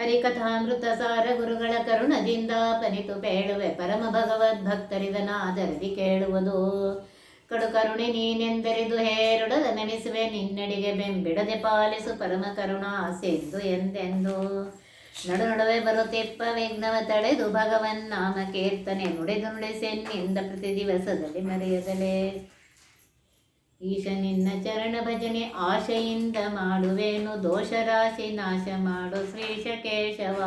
ಹರಿಕಥಾಮೃತ ಸಾರ ಗುರುಗಳ ಕರುಣದಿಂದ ಪರಿತು ಪೇಳುವೆ ಪರಮ ಭಗವದ್ ಭಕ್ತರಿದನಾದರದಿ ಕೇಳುವುದು. ಕಡು ಕರುಣೆ ನೀನೆಂದರಿದು ಹೇರುಡದ ನೆನೆಸುವೆ ನಿನ್ನಡಿಗೆ ಬೆಂಬಿಡದೆ ಪಾಲಿಸು ಪರಮ ಕರುಣಾ ಆಸೆಂದು ಎಂದೆಂದು. ನಡು ನಡುವೆ ಬರುತ್ತಿಪ್ಪ ವಿಘ್ನವ ತಡೆದು ಭಗವನ್ ನಾಮ ಕೀರ್ತನೆ ನುಡಿದು ನುಡಿಸೆನ್ನಿಂದ ಪ್ರತಿ ದಿವಸದಲ್ಲಿ ಮರೆಯದಲೇ. ಈಶ ನಿನ್ನ ಚರಣ ಭಜನೆ ಆಶೆಯಿಂದ ಮಾಡುವೇನು ದೋಷ ರಾಶಿ ನಾಶ ಮಾಡು ಶ್ರೀಶ ಕೇಶವ.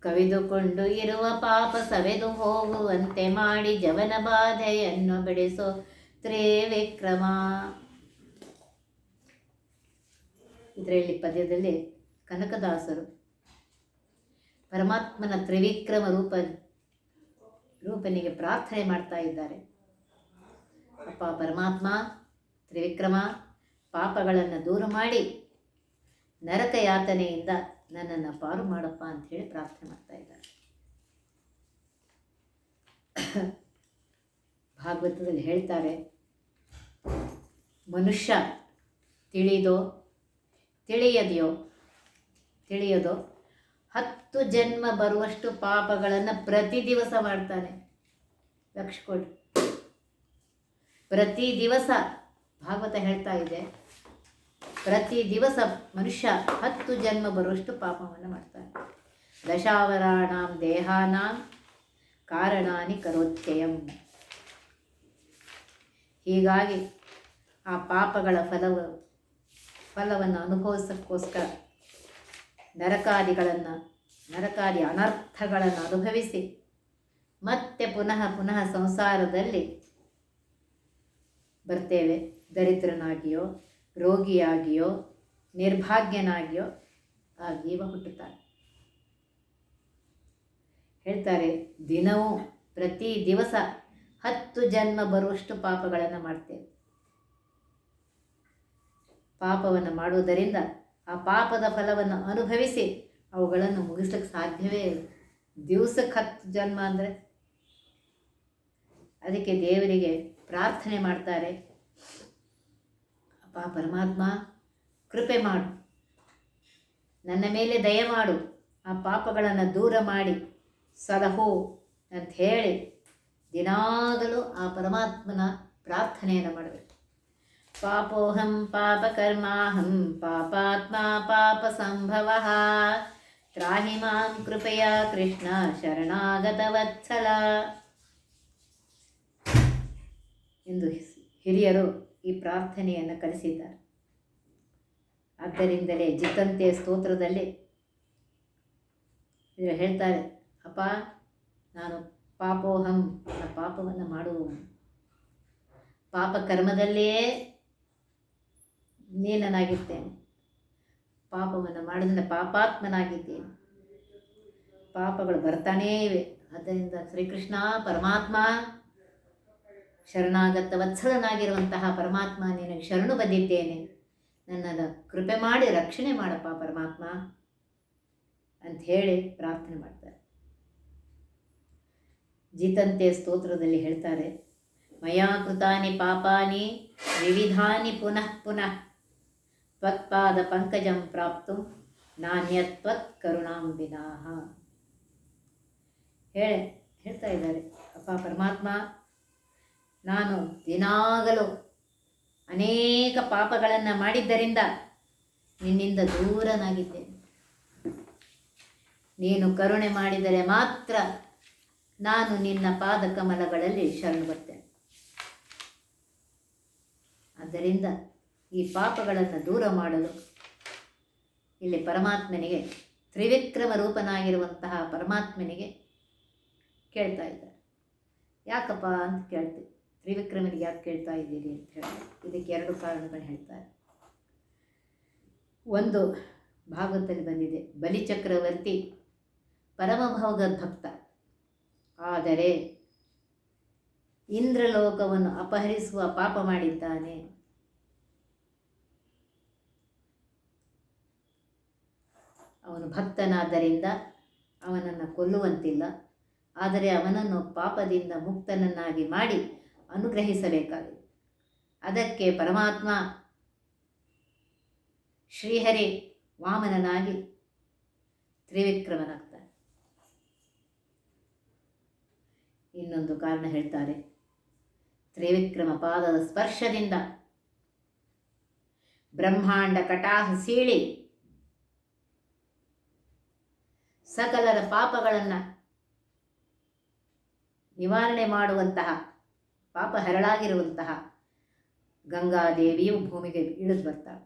ಕವಿದುಕೊಂಡು ಇರುವ ಪಾಪ ಸವೆದು ಹೋಗುವಂತೆ ಮಾಡಿ ಜವನ ಬಾಧೆಯನ್ನು ಬಿಡಿಸೋ ತ್ರಿವಿಕ್ರಮ. ಇದರಲ್ಲಿ ಪದ್ಯದಲ್ಲಿ ಕನಕದಾಸರು ಪರಮಾತ್ಮನ ತ್ರಿವಿಕ್ರಮ ರೂಪ, ರೂಪನಿಗೆ ಪ್ರಾರ್ಥನೆ ಮಾಡ್ತಾ ಇದ್ದಾರೆ. ಅಪ್ಪ ಪರಮಾತ್ಮ, ತ್ರಿವಿಕ್ರಮ, ಪಾಪಗಳನ್ನು ದೂರ ಮಾಡಿ ನರಕ ಯಾತನೆಯಿಂದ ನನ್ನನ್ನು ಪಾರು ಮಾಡಪ್ಪ ಅಂತ ಹೇಳಿ ಪ್ರಾರ್ಥನೆ ಮಾಡ್ತಾ ಇದ್ದಾರೆ. ಭಾಗವತದಲ್ಲಿ ಹೇಳ್ತಾರೆ, ಮನುಷ್ಯ ತಿಳಿದೋ ತಿಳಿಯದೆಯೋ, ತಿಳಿಯೋದೋ ಹತ್ತು ಜನ್ಮ ಬರುವಷ್ಟು ಪಾಪಗಳನ್ನು ಪ್ರತಿ ದಿವಸ ಮಾಡ್ತಾನೆ. ಲಕ್ಷ ಕೊಡಿ ಪ್ರತಿ ದಿವಸ ಭಾಗವತ ಹೇಳ್ತಾ ಇದೆ. ಪ್ರತಿ ದಿವಸ ಮನುಷ್ಯ ಹತ್ತು ಜನ್ಮ ಬರುವಷ್ಟು ಪಾಪವನ್ನು ಮಾಡ್ತಾನೆ. ದಶಾವರಾಣಾಂ ದೇಹಾನಾಂ ಕಾರಣಾನಿ ಕರೋತ್ಯಯಂ. ಹೀಗಾಗಿ ಆ ಪಾಪಗಳ ಫಲವ, ಫಲವನ್ನು ಅನುಭವಿಸೋಕ್ಕೋಸ್ಕರ ನರಕಾದಿಗಳನ್ನು, ನರಕಾದಿ ಅನರ್ಥಗಳನ್ನು ಅನುಭವಿಸಿ ಮತ್ತೆ ಪುನಃ ಪುನಃ ಸಂಸಾರದಲ್ಲಿ ಬರ್ತೇವೆ, ದರಿದ್ರನಾಗಿಯೋ, ರೋಗಿಯಾಗಿಯೋ, ನಿರ್ಭಾಗ್ಯನಾಗಿಯೋ, ಆ ಜೀವ ಹುಟ್ಟುತ್ತಾರೆ. ಹೇಳ್ತಾರೆ, ದಿನವೂ ಪ್ರತಿ ದಿವಸ ಹತ್ತು ಜನ್ಮ ಬರುವಷ್ಟು ಪಾಪಗಳನ್ನು ಮಾಡ್ತೇವೆ. ಪಾಪವನ್ನು ಮಾಡುವುದರಿಂದ ಆ ಪಾಪದ ಫಲವನ್ನು ಅನುಭವಿಸಿ ಅವುಗಳನ್ನು ಮುಗಿಸ್ಲಿಕ್ಕೆ ಸಾಧ್ಯವೇ ಇಲ್ಲ. ದಿವಸಕ್ಕೆ ಹತ್ತು ಜನ್ಮ ಅಂದರೆ ಅದಕ್ಕೆ ದೇವರಿಗೆ ಪ್ರಾರ್ಥನೆ ಮಾಡ್ತಾರೆ. ಅಪ್ಪ ಪರಮಾತ್ಮ, ಕೃಪೆ ಮಾಡು. ನನ್ನ ಮೇಲೆ ದಯ ಮಾಡು. ಆ ಪಾಪಗಳನ್ನು ದೂರ ಮಾಡಿ. ಸಲಹೋ ಅಂತ ಹೇಳಿ ದಿನಾಗಲೂ ಆ ಪರಮಾತ್ಮನ ಪ್ರಾರ್ಥನೆಯನ್ನು ಮಾಡಬೇಕು. ಪಾಪೋಹಂ ಪಾಪಕರ್ಮಾಹಂ ಪಾಪಾತ್ಮ ಪಾಪ ಸಂಭವ. ತ್ರಾಹಿ ಮಾಂ ಕೃಪೆಯ ಕೃಷ್ಣ ಶರಣಾಗತವತ್ಸಲ. ಎಂದು ಹಿರಿಯರು ಈ ಪ್ರಾರ್ಥನೆಯನ್ನು ಕಲಿಸಿದ್ದಾರೆ. ಆದ್ದರಿಂದಲೇ ಜಿತಂತೆಯ ಸ್ತೋತ್ರದಲ್ಲಿ ಇವರು ಹೇಳ್ತಾರೆ, ಅಪ್ಪ, ನಾನು ಪಾಪೋಹಂ, ನನ್ನ ಪಾಪವನ್ನು ಮಾಡುವ ಪಾಪ ಕರ್ಮದಲ್ಲೇ ನೀನನಾಗಿರ್ತೇನೆ ಪಾಪವನ್ನು ಮಾಡೋದ್ರಿಂದ ಪಾಪಾತ್ಮನಾಗಿದ್ದೇನೆ. ಪಾಪಗಳು ಬರ್ತಾನೇ ಇವೆ. ಆದ್ದರಿಂದ ಶ್ರೀಕೃಷ್ಣ ಪರಮಾತ್ಮ ಶರಣಾಗತ ವತ್ಸಲನಾಗಿರುವಂತಹ ಪರಮಾತ್ಮ ನಿನಗೆ ಶರಣು ಬಂದಿದ್ದೇನೆ. ನನ್ನನ್ನು ಕೃಪೆ ಮಾಡಿ, ರಕ್ಷಣೆ ಮಾಡಪ್ಪ ಪರಮಾತ್ಮ ಅಂತ ಹೇಳಿ ಪ್ರಾರ್ಥನೆ ಮಾಡ್ತಾರೆ. ಜಿತಂತೆ ಸ್ತೋತ್ರದಲ್ಲಿ ಹೇಳ್ತಾರೆ, ಮಯಾ ಕೃತಾನಿ ಪಾಪಾನಿ ವಿವಿಧಾನಿ ಪುನಃ ಪುನಃ ತ್ವತ್ಪಾದ ಪಂಕಜಂ ಪ್ರಾಪ್ತು ನಾಣ್ಯತ್ವತ್ ಕರುಣಾಂ ಹೇಳಿ, ಹೇಳ್ತಾ ಇದ್ದಾರೆ, ಅಪ್ಪ ಪರಮಾತ್ಮ ನಾನು ದಿನಾಗಲೂ ಅನೇಕ ಪಾಪಗಳನ್ನು ಮಾಡಿದ್ದರಿಂದ ನಿನ್ನಿಂದ ದೂರನಾಗಿದ್ದೇನೆ. ನೀನು ಕರುಣೆ ಮಾಡಿದರೆ ಮಾತ್ರ ನಾನು ನಿನ್ನ ಪಾದ ಕಮಲಗಳಲ್ಲಿ ಶರಣು ಬರ್ತೇನೆ. ಆದ್ದರಿಂದ ಈ ಪಾಪಗಳನ್ನು ದೂರ ಮಾಡಲು ಇಲ್ಲಿ ಪರಮಾತ್ಮನಿಗೆ ತ್ರಿವಿಕ್ರಮ ರೂಪನಾಗಿರುವಂತಹ ಪರಮಾತ್ಮನಿಗೆ ಕೇಳ್ತಾ ಇದ್ದಾರೆ. ಯಾಕಪ್ಪ ಅಂತ ಕೇಳ್ತೀವಿ ತ್ರಿವಿಕ್ರಮನಿಗೆ ಯಾಕೆ ಕೇಳ್ತಾ ಇದ್ದೀರಿ ಅಂತ ಹೇಳಿ ಇದಕ್ಕೆ ಎರಡು ಕಾರಣಗಳು ಹೇಳ್ತಾರೆ. ಒಂದು ಭಾಗವತದಲ್ಲಿ ಬಂದಿದೆ ಬಲಿಚಕ್ರವರ್ತಿ ಪರಮಭಾವದ ಭಕ್ತ. ಆದರೆ ಇಂದ್ರಲೋಕವನ್ನು ಅಪಹರಿಸುವ ಪಾಪ ಮಾಡಿದ್ದಾನೆ. ಅವನು ಭಕ್ತನಾದ್ದರಿಂದ ಅವನನ್ನು ಕೊಲ್ಲುವಂತಿಲ್ಲ. ಆದರೆ ಅವನನ್ನು ಪಾಪದಿಂದ ಮುಕ್ತನನ್ನಾಗಿ ಮಾಡಿ ಅನುಗ್ರಹಿಸಬೇಕಾಗಿದೆ. ಅದಕ್ಕೆ ಪರಮಾತ್ಮ ಶ್ರೀಹರಿ ವಾಮನನಾಗಿ ತ್ರಿವಿಕ್ರಮನಾಗ್ತಾನೆ. ಇನ್ನೊಂದು ಕಾರಣ ಹೇಳ್ತಾರೆ. ತ್ರಿವಿಕ್ರಮ ಪಾದದ ಸ್ಪರ್ಶದಿಂದ ಬ್ರಹ್ಮಾಂಡ ಕಟಾಹ ಸೀಳಿ ಸಕಲರ ಪಾಪಗಳನ್ನು ನಿವಾರಣೆ ಮಾಡುವಂತಹ ಪಾಪ ಹರಳಾಗಿರುವಂತಹ ಗಂಗಾದೇವಿಯು ಭೂಮಿಗೆ ಇಳಿದು ಬರ್ತಾಳೆ.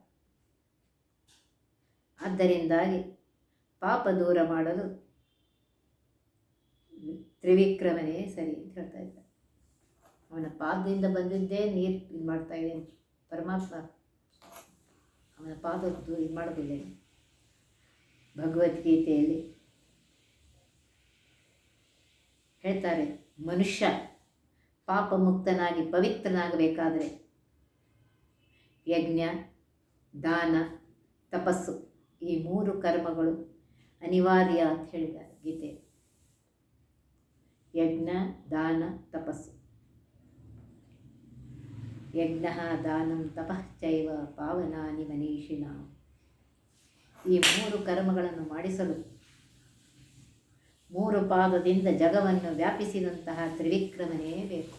ಆದ್ದರಿಂದಾಗಿ ಪಾಪ ದೂರ ಮಾಡಲು ತ್ರಿವಿಕ್ರಮನೇ ಸರಿ ಅಂತ ಹೇಳ್ತಾ ಇದ್ದ ಅವನ ಪಾದದಿಂದ ಬಂದಿದ್ದೇ ನೀರು ಇದು ಮಾಡ್ತಾ ಇದ್ದೇನೆ. ಪರಮಾತ್ಮ ಅವನ ಪಾದದ್ದು ಇದು ಮಾಡೋದಿಲ್ಲ ಭಗವದ್ಗೀತೆಯಲ್ಲಿ ಹೇಳ್ತಾರೆ, ಮನುಷ್ಯ ಪಾಪ ಮುಕ್ತನಾಗಿ ಪವಿತ್ರನಾಗಬೇಕಾದರೆ ಯಜ್ಞ, ದಾನ, ತಪಸ್ಸು ಈ ಮೂರು ಕರ್ಮಗಳು ಅನಿವಾರ್ಯ ಅಂತ ಹೇಳಿದ್ದಾರೆ ಗೀತೆ. ಯಜ್ಞ, ದಾನ, ತಪಸ್ಸು. ಯಜ್ಞ ದಾನಂ ತಪಶ್ಚೈವ ಪಾವನಾನಿ ಮನೀಷಿಣ. ಈ ಮೂರು ಕರ್ಮಗಳನ್ನು ಮಾಡಿಸಲು ಮೂರು ಪಾದದಿಂದ ಜಗವನ್ನು ವ್ಯಾಪಿಸಿದಂತಹ ತ್ರಿವಿಕ್ರಮನೇ ಬೇಕು.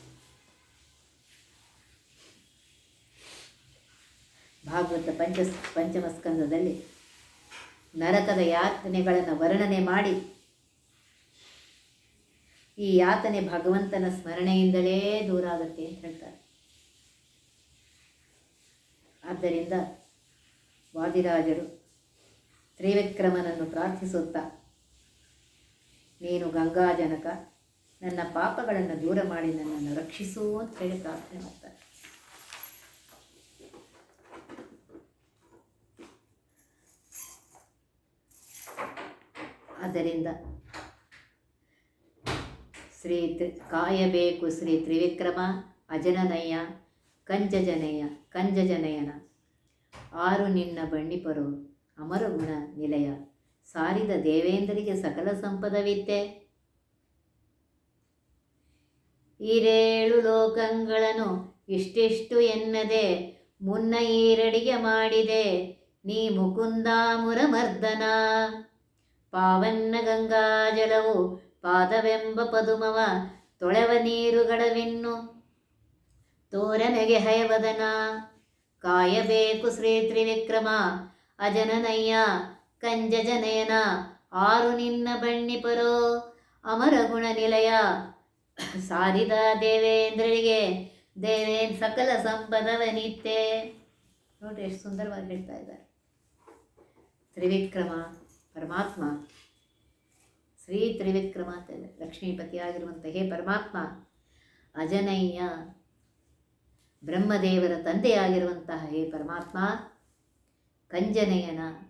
ಭಾಗವತ ಪಂಚ ಪಂಚಮ ಸ್ಕಂದದಲ್ಲಿ ನರಕದ ಯಾತನೆಗಳನ್ನು ವರ್ಣನೆ ಮಾಡಿ, ಈ ಯಾತನೆ ಭಗವಂತನ ಸ್ಮರಣೆಯಿಂದಲೇ ದೂರ ಆಗುತ್ತೆ ಅಂತ ಹೇಳ್ತಾರೆ. ಆದ್ದರಿಂದ ವಾದಿರಾಜರು ತ್ರಿವಿಕ್ರಮನನ್ನು ಪ್ರಾರ್ಥಿಸುತ್ತಾ ನೀನು ಗಂಗಾಜನಕ ನನ್ನ ಪಾಪಗಳನ್ನು ದೂರ ಮಾಡಿ ನನ್ನನ್ನು ರಕ್ಷಿಸು ಅಂತ ಹೇಳಿ ಪ್ರಾರ್ಥನೆ ಮಾಡ್ತಾರೆ. ಆದ್ದರಿಂದ ಶ್ರೀ ಕಾಯಬೇಕು ಶ್ರೀ ತ್ರಿವಿಕ್ರಮ, ಅಜನನಯ್ಯ, ಕಂಜಜನಯ್ಯ, ಕಂಜಜನಯನ, ಆರು ನಿನ್ನ ಬಣ್ಣಿಪರು, ಅಮರಗುಣ ನಿಲಯ. ಸಾರಿದ ದೇವೇಂದ್ರಿಗೆ ಸಕಲ ಸಂಪದವಿತ್ತೆ. ಈರೇಳು ಲೋಕಗಳನ್ನು ಇಷ್ಟಿಷ್ಟು ಎನ್ನದೆ, ಮುನ್ನ ಈರಡಿಗೆ ಮಾಡಿದೆ, ನೀ ಮುಕುಂದಾಮುರ ಮರ್ದನ ಪಾವನ್ನ ಗಂಗಾಜಲವು ಪಾದವೆಂಬ ಪದುಮವ ತೊಳೆವ ನೀರುಗಳವಿನ್ನು. ತೋರನೆಗೆ ಹಯವದನ, ಕಾಯಬೇಕು ಶ್ರೀ ತ್ರಿವಿಕ್ರಮ, ಅಜನನಯ್ಯ ಕಂಜಜನಯನ ಆರು ನಿನ್ನ ಬಣ್ಣಿಪರೋ ಅಮರ ಗುಣ ನಿಲಯ. ಸಾರಿದ ದೇವೇಂದ್ರರಿಗೆ ದೇವೇನ್ ಸಕಲ ಸಂಪದವನಿತ್ತೆ ನೋಡ್ರಿ ಎಷ್ಟು ಸುಂದರವಾಗಿ ಹೇಳ್ತಾ ಇದ್ದಾರೆ. ತ್ರಿವಿಕ್ರಮ ಪರಮಾತ್ಮ. ಶ್ರೀ ತ್ರಿವಿಕ್ರಮ ಅಂತ ಲಕ್ಷ್ಮೀಪತಿ ಹೇ ಪರಮಾತ್ಮ. ಅಜನಯ್ಯ. ಬ್ರಹ್ಮದೇವರ ತಂದೆಯಾಗಿರುವಂತಹ ಹೇ ಪರಮಾತ್ಮ. ಕಂಜನಯನ.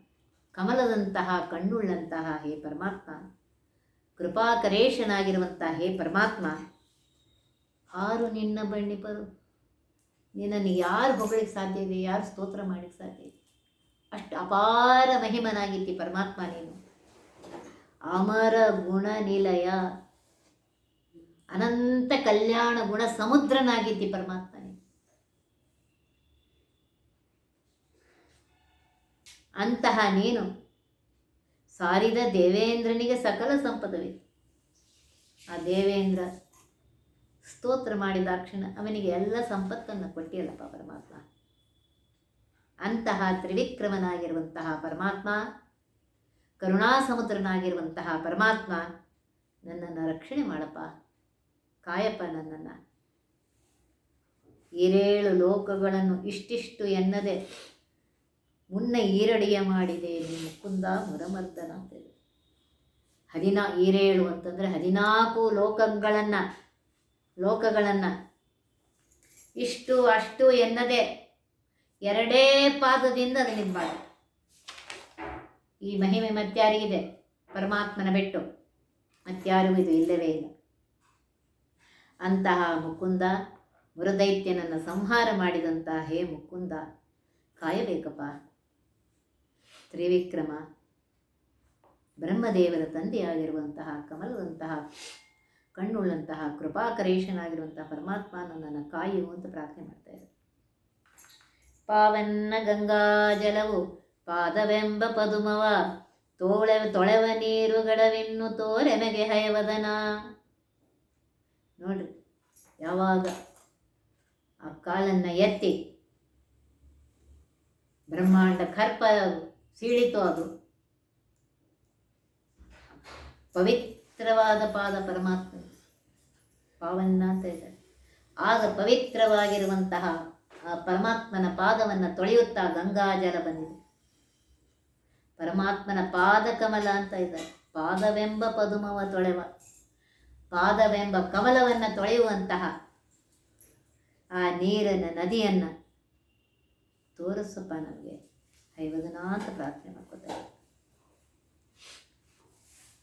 ಕಮಲದಂತಹ, ಕಣ್ಣುಳ್ಳಂತಹ ಹೇ ಪರಮಾತ್ಮ ಕೃಪಾಕರೇಶನಾಗಿರುವಂತಹ ಹೇ ಪರಮಾತ್ಮ ಆರು ನಿನ್ನ ಬಣ್ಣಿಪರು. ನಿನ್ನನ್ನು ಯಾರು ಹೊಗಳಿಕ್ಕೆ ಸಾಧ್ಯ ಇದೆ, ಯಾರು ಸ್ತೋತ್ರ ಮಾಡಲಿಕ್ಕೆ ಸಾಧ್ಯ ಇದೆ. ಅಷ್ಟು ಅಪಾರ ಮಹಿಮನಾಗಿತ್ತಿ ಪರಮಾತ್ಮ ನೀನು. ಅಮರ ಗುಣ ನಿಲಯ ಅನಂತ ಕಲ್ಯಾಣ ಗುಣ ಸಮುದ್ರನಾಗಿದ್ದಿ ಪರಮಾತ್ಮ. ಅಂತಹ ನೀನು ಸಾರಿದ ದೇವೇಂದ್ರನಿಗೆ ಸಕಲ ಸಂಪದವಿದೆ ಆ ದೇವೇಂದ್ರ ಸ್ತೋತ್ರ ಮಾಡಿದಾಕ್ಷಣ ಅವನಿಗೆ ಎಲ್ಲ ಸಂಪತ್ತನ್ನು ಕೊಟ್ಟಿಯಲ್ಲಪ್ಪ ಪರಮಾತ್ಮ. ಅಂತಹ ತ್ರಿವಿಕ್ರಮನಾಗಿರುವಂತಹ ಪರಮಾತ್ಮ, ಕರುಣಾಸಮುದ್ರನಾಗಿರುವಂತಹ ಪರಮಾತ್ಮ ನನ್ನನ್ನು ರಕ್ಷಣೆ ಮಾಡಪ್ಪ. ಕಾಯಪ್ಪ ನನ್ನನ್ನು. ಏಳು ಲೋಕಗಳನ್ನು ಇಷ್ಟಿಷ್ಟು ಎನ್ನದೆ ಮುನ್ನ ಈರಡಿಯ ಮಾಡಿದೆ ಮುಕುಂದ ಮುರಮರ್ದನ ಅಂತೇಳಿ. ಹದಿನಾ ಈರೇಳು ಅಂತಂದರೆ ಹದಿನಾಲ್ಕು ಲೋಕಗಳನ್ನು ಲೋಕಗಳನ್ನು ಇಷ್ಟು ಅಷ್ಟು ಎನ್ನದೆ ಎರಡೇ ಪಾದದಿಂದ ಅದು ಮಾಡಿ ಈ ಮಹಿಮೆ ಮತ್ಯಾರಿಗಿದೆ? ಪರಮಾತ್ಮನ ಬೆಟ್ಟು. ಮತ್ಯಾರು ಇದು ಇಲ್ಲವೇ ಇಲ್ಲ. ಅಂತಹ ಮುಕುಂದ ಮೃದೈತ್ಯನನ್ನು ಸಂಹಾರ ಮಾಡಿದಂತಹ ಹೇ ಮುಕುಂದ ಕಾಯಬೇಕಪ್ಪ. ತ್ರಿವಿಕ್ರಮ, ಬ್ರಹ್ಮದೇವರ ತಂದೆಯಾಗಿರುವಂತಹ, ಕಮಲದಂತಹ, ಕಣ್ಣುಳ್ಳಂತಹ, ಕೃಪಾಕರೇಶನಾಗಿರುವಂತಹ ಪರಮಾತ್ಮ ನನ್ನನ್ನು ಕಾಯು ಅಂತ ಪ್ರಾರ್ಥನೆ ಮಾಡ್ತಾ ಇದ್ದಾರೆ. ಪಾವನ್ನ ಗಂಗಾ ಜಲವು ಪಾದವೆಂಬ ಪದುಮವ, ತೋಳೆ ತೊಳೆವ ನೀರುಗಳವಿನ್ನು ತೋರೆನಗೆ ಹಯವದನ. ನೋಡ್ರಿ, ಯಾವಾಗ ಆ ಕಾಲನ್ನು ಎತ್ತಿ ಬ್ರಹ್ಮಾಂಡ ಕರ್ಪ ಸೀಳಿತು ಅದು. ಪವಿತ್ರವಾದ ಪಾದ ಪರಮಾತ್ಮ ಪಾವನ ಅಂತ ಇದ್ದಾರೆ ಆಗ ಪವಿತ್ರವಾಗಿರುವಂತಹ, ಆ ಪರಮಾತ್ಮನ ಪಾದವನ್ನು ತೊಳೆಯುತ್ತಾ ಗಂಗಾಜಲ ಬಂದಿದೆ. ಪರಮಾತ್ಮನ ಪಾದ ಕಮಲ ಅಂತ ಇದ್ದಾರೆ ಪಾದವೆಂಬ ಪದುಮವ ತೊಳೆವ. ಪಾದವೆಂಬ ಕಮಲವನ್ನು ತೊಳೆಯುವಂತಹ ಆ ನೀರನ್ನ, ನದಿಯನ್ನು ತೋರಿಸಪ್ಪ ನಮಗೆ. ಹೈವದನಾಥ ಪ್ರಾರ್ಥನೆ ಮಾಡ್ಕೋತಾರೆ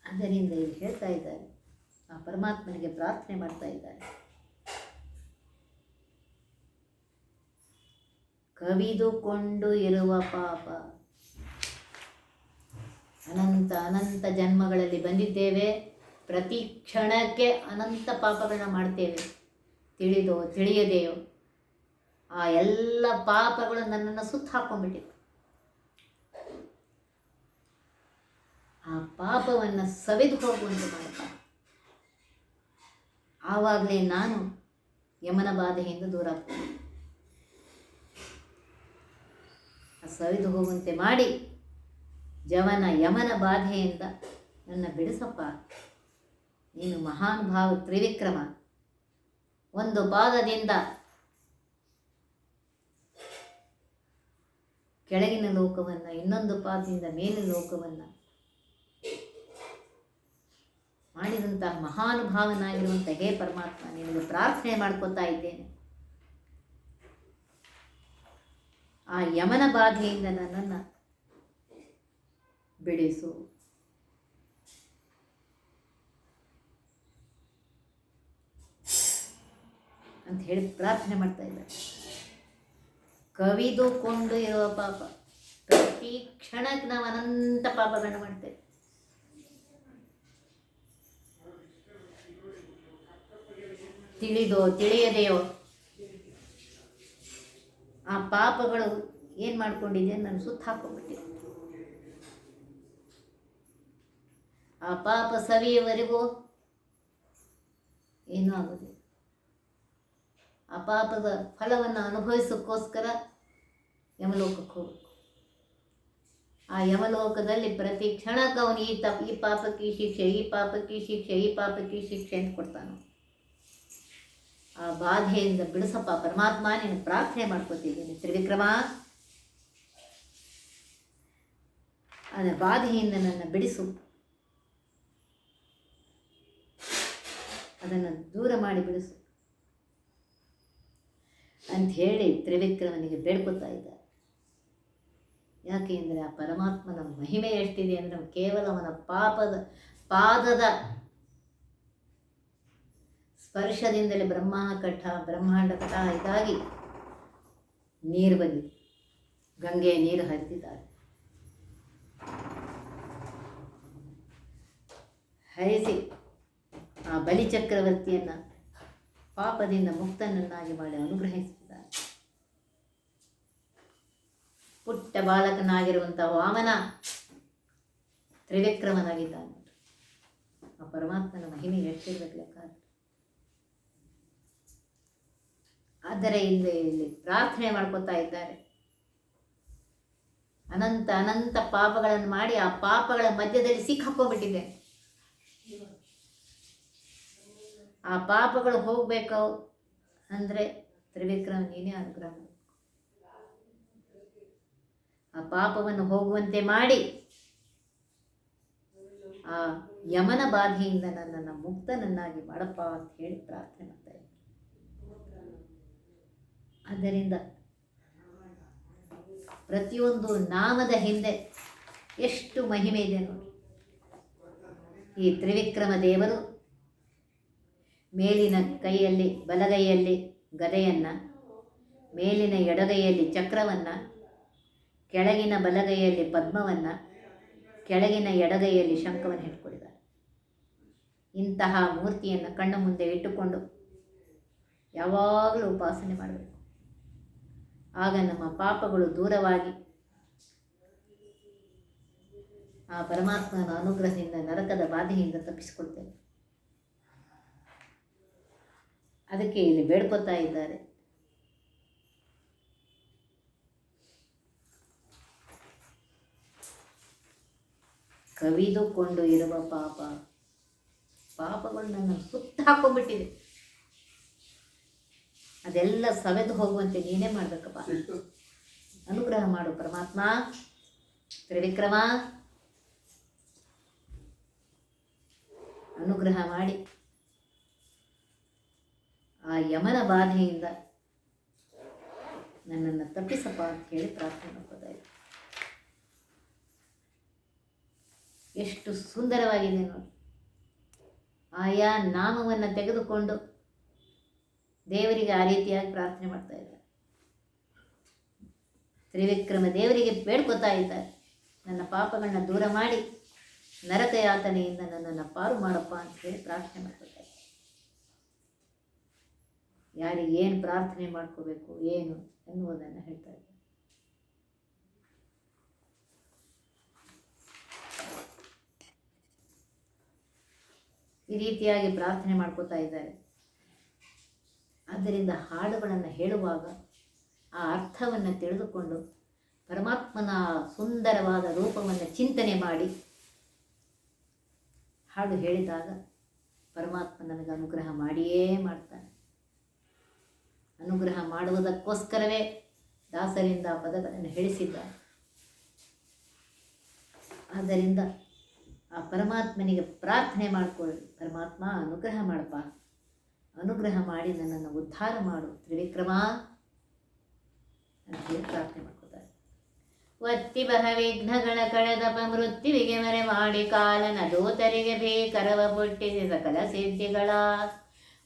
ಆದ್ದರಿಂದ ಇಲ್ಲಿ ಹೇಳ್ತಾ ಇದ್ದಾರೆ, ಆ ಪರಮಾತ್ಮನಿಗೆ ಪ್ರಾರ್ಥನೆ ಮಾಡ್ತಾ ಇದ್ದಾರೆ. ಕವಿದುಕೊಂಡು ಇರುವ ಪಾಪ, ಅನಂತ ಅನಂತ ಜನ್ಮಗಳಲ್ಲಿ ಬಂದಿದ್ದೇವೆ, ಪ್ರತಿ ಕ್ಷಣಕ್ಕೆ ಅನಂತ ಪಾಪಗಳನ್ನ ಮಾಡ್ತೇವೆ. ತಿಳಿದೋ ತಿಳಿಯದೆಯೋ, ಆ ಎಲ್ಲ ಪಾಪಗಳು ನನ್ನನ್ನು ಸುತ್ತ ಹಾಕೊಂಡ್ಬಿಟ್ಟಿವೆ ಆ ಪಾಪವನ್ನು ಸವೆದು ಹೋಗುವಂತೆ ಮಾಡಪ್ಪ ಆವಾಗಲೇ ನಾನು ಯಮನ ಬಾಧೆಯಿಂದ ದೂರ ಆಗ್ತೇನೆ. ಆ ಸವಿದು ಹೋಗುವಂತೆ ಮಾಡಿ ಜವನ ಯಮನ ಬಾಧೆಯಿಂದ ನನ್ನ ಬಿಡಿಸಪ್ಪ, ನೀನು ಮಹಾನುಭಾವ ತ್ರಿವಿಕ್ರಮ, ಒಂದು ಪಾದದಿಂದ ಕೆಳಗಿನ ಲೋಕವನ್ನು ಇನ್ನೊಂದು ಪಾದದಿಂದ ಮೇಲಿನ ಲೋಕವನ್ನು ಮಾಡಿದಂತಹ ಮಹಾನುಭಾವನಾಗಿರುವಂಥ ಹೇ ಪರಮಾತ್ಮ, ನಿನಗೆ ಪ್ರಾರ್ಥನೆ ಮಾಡ್ಕೋತಾ ಇದ್ದೇನೆ. ಆ ಯಮನ ಬಾಧೆಯಿಂದ ನನ್ನನ್ನು ಬಿಡಿಸು. ಅಂತ ಹೇಳಿ ಪ್ರಾರ್ಥನೆ ಮಾಡ್ತಾ ಇದ್ದಾರೆ. ಕವಿದುಕೊಂಡು ಇರುವ ಪಾಪ, ಪ್ರತಿ ಕ್ಷಣಕ್ಕೆ ನಾವು ಅನಂತ ಪಾಪಗಳನ್ನು ಮಾಡ್ತೇವೆ. ತಿಳಿದೋ ತಿಳಿಯದೆಯೋ ಆ ಪಾಪಗಳು ಏನು ಮಾಡ್ಕೊಂಡಿದೆ ನಾನು ಸುತ್ತ ಹಾಕೊಂಡ್ಬಿಟ್ಟಿದೆ ಆ ಪಾಪ ಸವಿಯವರೆಗೂ ಏನೂ ಆಗೋದಿಲ್ಲ. ಆ ಪಾಪದ ಫಲವನ್ನು ಅನುಭವಿಸೋಕ್ಕೋಸ್ಕರ ಯಮಲೋಕಕ್ಕೆ ಹೋಗಬೇಕು. ಆ ಯಮಲೋಕದಲ್ಲಿ ಪ್ರತಿ ಕ್ಷಣಕ್ಕೆ ಅವನು ಈ ತಪ್, ಈ ಪಾಪಕ್ಕೆ ಶಿಕ್ಷೆ, ಈ ಪಾಪಕ್ಕೆ ಶಿಕ್ಷೆ, ಈ ಪಾಪಕ್ಕೆ ಶಿಕ್ಷೆ ಅಂತ ಕೊಡ್ತಾನೆ. ಆ ಬಾಧೆಯಿಂದ ಬಿಡಿಸಪ್ಪ ಪರಮಾತ್ಮ ನೀನು ಪ್ರಾರ್ಥನೆ ಮಾಡ್ಕೋತಿದ್ದೀನಿ. ತ್ರಿವಿಕ್ರಮ. ಅದರ ಬಾಧೆಯಿಂದ ನನ್ನ ಬಿಡಿಸು. ಅದನ್ನು ದೂರ ಮಾಡಿ ಬಿಡಿಸು. ಅಂತ ಹೇಳಿ ತ್ರಿವಿಕ್ರಮನಿಗೆ ಬೇಡ್ಕೊತಾ ಇದ್ದ. ಯಾಕೆ ಅಂದರೆ ಆ ಪರಮಾತ್ಮನ ಮಹಿಮೆ ಎಷ್ಟಿದೆ ಅಂದರೆ ಕೇವಲ ಅವನ ಪಾಪದ, ಪಾದದ ಸ್ಪರ್ಶದಿಂದಲೇ ಬ್ರಹ್ಮ ಕಠ, ಬ್ರಹ್ಮಾಂಡ ಕಠ ಇದಾಗಿ ನೀರು ಬಂದಿದೆ. ಗಂಗೆ ನೀರು ಹರಿದಿದ್ದಾರೆ. ಹರಿಸಿ ಆ ಬಲಿ ಚಕ್ರವರ್ತಿಯನ್ನು ಪಾಪದಿಂದ ಮುಕ್ತನನ್ನಾಗಿ ಮಾಡಿ ಅನುಗ್ರಹಿಸಿದ್ದಾರೆ. ಪುಟ್ಟ ಬಾಲಕನಾಗಿರುವಂಥ ವಾಮನ ತ್ರಿವಿಕ್ರಮನಾಗಿದ್ದಾನೆ. ಆ ಪರಮಾತ್ಮನ ಮಹಿಮೆ ಎಷ್ಟಿರ್ಬೇಕು ಲೆಕ್ಕ ಆದರೆ ಇಲ್ಲಿ ಇಲ್ಲಿ ಪ್ರಾರ್ಥನೆ ಮಾಡ್ಕೋತಾ ಇದ್ದಾರೆ. ಅನಂತ ಅನಂತ ಪಾಪಗಳನ್ನು ಮಾಡಿ ಆ ಪಾಪಗಳ ಮಧ್ಯದಲ್ಲಿ ಸಿಕ್ಕಾಕೊಂಡ್ಬಿಟ್ಟಿದೆ ಆ ಪಾಪಗಳು ಹೋಗಬೇಕು ಅಂದರೆ ತ್ರಿವಿಕ್ರಮ ನೀನೇ ಅನುಗ್ರಹ. ಆ ಪಾಪವನ್ನು ಹೋಗುವಂತೆ ಮಾಡಿ ಆ ಯಮನ ಬಾಧೆಯಿಂದ ನನ್ನನ್ನು ಮುಕ್ತನನ್ನಾಗಿ ಮಾಡಪ್ಪ ಅಂತ ಹೇಳಿ ಪ್ರಾರ್ಥನೆ ಮಾಡ್ತಾ ಆದ್ದರಿಂದ ಪ್ರತಿಯೊಂದು ನಾಮದ ಹಿಂದೆ ಎಷ್ಟು ಮಹಿಮೆ ಇದೆ ನೋಡಿ. ಈ ತ್ರಿವಿಕ್ರಮ ದೇವರು ಮೇಲಿನ ಕೈಯಲ್ಲಿ, ಬಲಗೈಯಲ್ಲಿ ಗದೆಯನ್ನು, ಮೇಲಿನ ಎಡಗೈಯಲ್ಲಿ ಚಕ್ರವನ್ನು, ಕೆಳಗಿನ ಬಲಗೈಯಲ್ಲಿ ಪದ್ಮವನ್ನು, ಕೆಳಗಿನ ಎಡಗೈಯಲ್ಲಿ ಶಂಖವನ್ನು ಹಿಡ್ಕೊಂಡಿದ್ದಾರೆ. ಇಂತಹ ಮೂರ್ತಿಯನ್ನು ಕಣ್ಣ ಮುಂದೆ ಇಟ್ಟುಕೊಂಡು ಯಾವಾಗಲೂ ಉಪಾಸನೆ ಮಾಡಬೇಕು. ಆಗ ನಮ್ಮ ಪಾಪಗಳು ದೂರವಾಗಿ ಆ ಪರಮಾತ್ಮನ ಅನುಗ್ರಹದಿಂದ ನರಕದ ಬಾಧೆಯಿಂದ ತಪ್ಪಿಸಿಕೊಳ್ತೇವೆ. ಅದಕ್ಕೆ ಇಲ್ಲಿ ಬೇಡ್ಕೊತಾ ಇದ್ದಾರೆ. ಕವಿದುಕೊಂಡು ಇರುವ ಪಾಪ ಪಾಪಗಳು ನನ್ನ ಸುತ್ತ ಹಾಕೊಂಡ್ಬಿಟ್ಟಿದೆ ಅದೆಲ್ಲ ಸವೆದು ಹೋಗುವಂತೆ ನೀನೇ ಮಾಡ್ಬೇಕಪ್ಪ. ಅನುಗ್ರಹ ಮಾಡು ಪರಮಾತ್ಮ. ತ್ರಿವಿಕ್ರಮ. ಅನುಗ್ರಹ ಮಾಡಿ. ಆ ಯಮನ ಬಾಧೆಯಿಂದ ನನ್ನನ್ನು ತಪ್ಪಿಸಪ್ಪ ಅಂತ ಹೇಳಿ ಪ್ರಾರ್ಥನೆ ಮಾಡ್ಕೋತಾ ಇದ್ದೆ. ಎಷ್ಟು ಸುಂದರವಾಗಿದೆ ನೋಡಿ. ಆಯಾ ನಾಮವನ್ನು ತೆಗೆದುಕೊಂಡು ದೇವರಿಗೆ ಆ ರೀತಿಯಾಗಿ ಪ್ರಾರ್ಥನೆ ಮಾಡ್ತಾ ಇದ್ದಾರೆ. ತ್ರಿವಿಕ್ರಮ ದೇವರಿಗೆ ಬೇಡ್ಕೊತಾ ಇದ್ದಾರೆ. ನನ್ನ ಪಾಪಗಳನ್ನ ದೂರ ಮಾಡಿ ನರಕ ಯಾತನೆಯಿಂದ ನನ್ನನ್ನು ಪಾರು ಮಾಡಪ್ಪ ಅಂತ ಹೇಳಿ ಪ್ರಾರ್ಥನೆ ಮಾಡ್ಕೊತಾ ಇದ್ದಾರೆ. ಯಾರಿಗೆ ಏನು ಪ್ರಾರ್ಥನೆ ಮಾಡ್ಕೋಬೇಕು, ಏನು ಎನ್ನುವುದನ್ನು ಹೇಳ್ತಾ ಇದ್ದಾರೆ. ಈ ರೀತಿಯಾಗಿ ಪ್ರಾರ್ಥನೆ ಮಾಡ್ಕೋತಾ ಇದ್ದಾರೆ. ಆದ್ದರಿಂದ ಹಾಡುಗಳನ್ನು ಹೇಳುವಾಗ ಆ ಅರ್ಥವನ್ನು ತಿಳಿದುಕೊಂಡು ಪರಮಾತ್ಮನ ಸುಂದರವಾದ ರೂಪವನ್ನು ಚಿಂತನೆ ಮಾಡಿ ಹಾಡು ಹೇಳಿದಾಗ ಪರಮಾತ್ಮ ನನಗೆ ಅನುಗ್ರಹ ಮಾಡಿಯೇ ಮಾಡ್ತಾನೆ. ಅನುಗ್ರಹ ಮಾಡುವುದಕ್ಕೋಸ್ಕರವೇ ದಾಸರಿಂದ ಪದಗಳನ್ನು ಹೇಳಿಸಿದ್ದ ಆದ್ದರಿಂದ ಆ ಪರಮಾತ್ಮನಿಗೆ ಪ್ರಾರ್ಥನೆ ಮಾಡಿಕೊಳ್ಳಿ. ಪರಮಾತ್ಮ ಅನುಗ್ರಹ ಮಾಡಪ್ಪ. ಅನುಗ್ರಹ ಮಾಡಿ ನನ್ನನ್ನು ಉದ್ಧಾರ ಮಾಡು. ತ್ರಿವಿಕ್ರಮ ಅಂತ ಹೇಳಿ ಪ್ರಾರ್ಥನೆ ಮಾಡ್ಕೋತಾರೆ ಒತ್ತಿ ಬಹ ವಿಘ್ನಗಳ ಕಳೆದಪ ಮೃತ್ಯುವಿಗೆ ಮರೆ ಮಾಡಿ ಕಾಲನ ದೂತರಿಗೆ ಭೀಕರವ ಪುಟ್ಟಿಸಿ ಸಕಲ ಸಿದ್ಧಿಗಳ.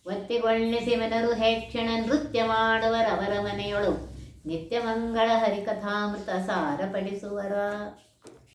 ಒತ್ತಿಗೊಳ್ಳಿಸಿ ಮನರು ಹೇಕ್ಷಣ ನೃತ್ಯ ಮಾಡುವರವರ ಮನೆಯೊಳು ನಿತ್ಯ ಮಂಗಳ ಹರಿಕಥಾಮೃತ ಸಾರ ಪಡಿಸುವರ